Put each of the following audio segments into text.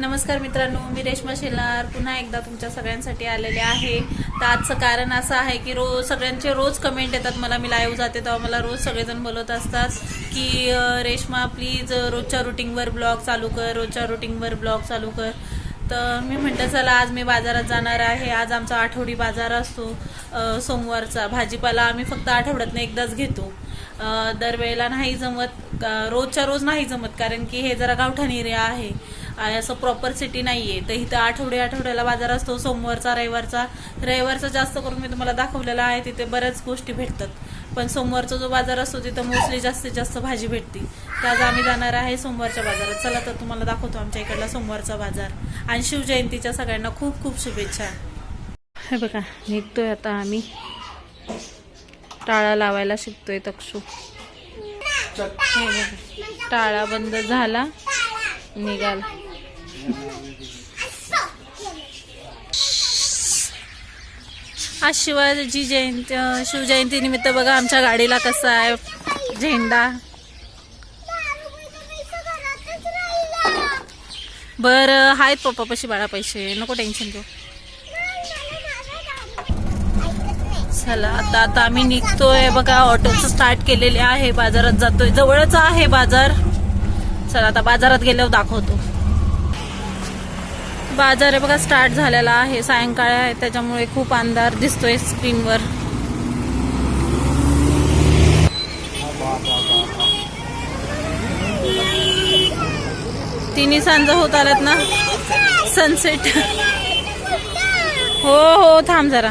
नमस्कार मित्रांनो मी रेश्मा शेलार. पुन्हा एकदा तुमच्या सगळ्यांसाठी आलेले आहे. तर आजचं कारण असं आहे की रोज सगळ्यांचे रोज कमेंट येतात. मला मी लाईव्ह जाते तेव्हा मला रोज सगळेजण बोलत असतात की रेश्मा प्लीज रोजच्या रुटीनवर ब्लॉग चालू कर रोजच्या रुटीनवर ब्लॉग चालू कर. तर मी म्हटलं चला आज मी बाजारात जाणार आहे. आज आमचा आठवडी बाजार असतो सोमवारचा. भाजीपाला आम्ही फक्त आठवड्यातनं एकदाच घेतो. दरवेळेला नाही जमत. रोजच्या रोज नाही जमत कारण की हे जरा गावठाण एरिया आहे. असं प्रॉपर सिटी नाही आहे तर इथं आठवडे आठवड्याला बाजार असतो सोमवारचा रविवारचा. रविवारचा जास्त करून मी तुम्हाला दाखवलेला आहे तिथे बऱ्याच गोष्टी भेटतात. पण सोमवारचा जो बाजार असतो तिथं मोस्टली जास्तीत जास्त भाजी भेटते. तर आज आम्ही जाणार आहे सोमवारच्या बाजारात. चला तर तुम्हाला दाखवतो आमच्या इकडला सोमवारचा बाजार. आणि शिवजयंतीच्या सगळ्यांना खूप खूप शुभेच्छा. हे बघा निघतोय आता आम्ही. टाळा लावायला शिकतोय तक्षू. टाळा बंद झाला. निघाला. आज शिवाजी जयंती शिवजयंतीनिमित्त शिवजयंती निमित्त बघा आमच्या गाडीला कसा आहे झेंडा. बर आहेत पप्पा पशी बाळा पैसे नको टेन्शन घेऊ. चला आता आता आम्ही निघतोय. बघा ऑटोचं स्टार्ट केलेले आहे. बाजारात जातोय. जवळच आहे बाजार. चला आता बाजारात गेल्यावर दाखवतो. बाजार आहे बघा स्टार्ट झालेला आहे. सायंकाळ आहे त्याच्यामुळे खूप अंधार दिसतोय स्क्रीनवर तिन्ही सांज होत आल्यात ना? सनसेट हो हो थांब जरा.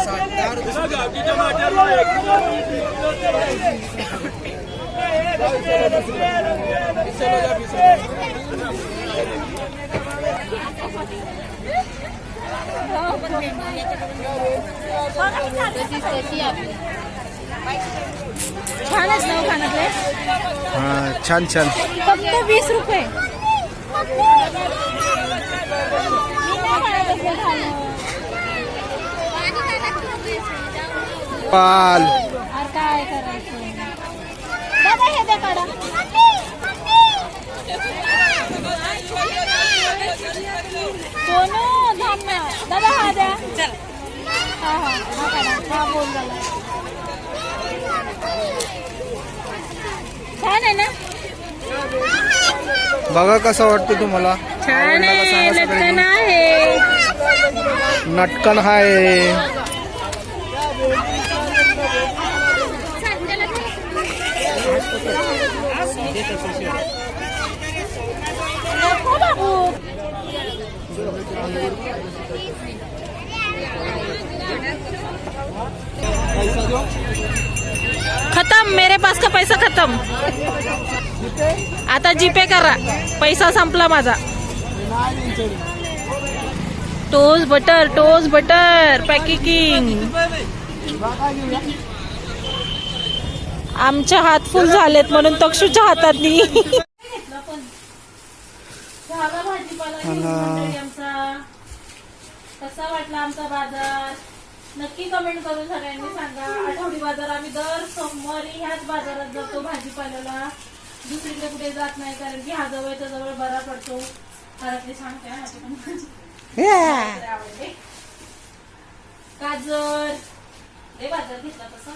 छानच नाव खाण्यातले हा छान छान। फक्त वीस रुपये पाल अरे काय करायचं दादा हे द्या काढा सोनू थांब ना दादा हा द्या हा हा हा काढा हा बोल झाला छान आहे ना? बघा कसं वाटतं तुम्हाला. छान आहे. लटकन? आहे. नटकन हाय नको बाबू खतम मेरे पास का पैसा खतम. आता जीपे करा. पैसा संपला माझा. Toast butter toast butter packaging आमचे हात फुल झालेत म्हणून तक्षूच्या हातात कसा वाटला आमचा बाजार? नक्की कमेंट करून सगळ्यांनी सांगा. आठवडी बाजार आम्ही दर सोमवारी ह्याच बाजारात जातो भाजीपाल्याला. दुसरीकडे कुठे जात नाही कारण की हा जवळच्या जवळ बरा पडतो. घरातली सांगते हा. आवडते. गाजर. लय बाजार घेतला तसा.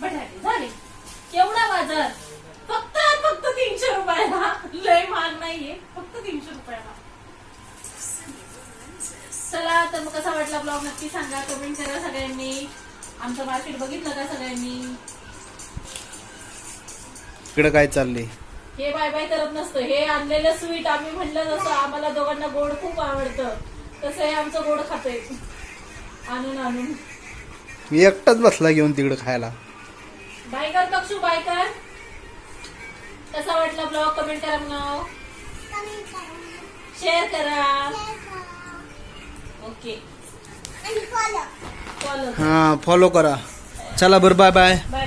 बटाटे झाले. केवढा बाजार? फक्त फक्त तीनशे रुपयाला. लय महाग नाहीये. फक्त तीनशे रुपयाला. चला तर मग कसा वाटला ब्लॉग नक्की सांगा. कमेंट करा सगळ्यांनी. आमचं मार्केट बघितलं का सगळ्यांनी? इकडे काय चाललंय? हे बाय बाय करत नसतं. हे आणलेलं स्वीट आम्ही म्हणलं जसं आम्हाला दोघांना गोड खूप आवडतं तसं हे आमचं गोड खातोय. आणून आणून. मी एकटाच बसला घेऊन तिकडे खायला. बाय कर तक्षू बाय कर कसा वाटला ब्लॉग? कमेंट करा म्हणाव. शेअर करा. ओके फॉलो हा फॉलो करा. चला बरं बाय बाय बाय बाय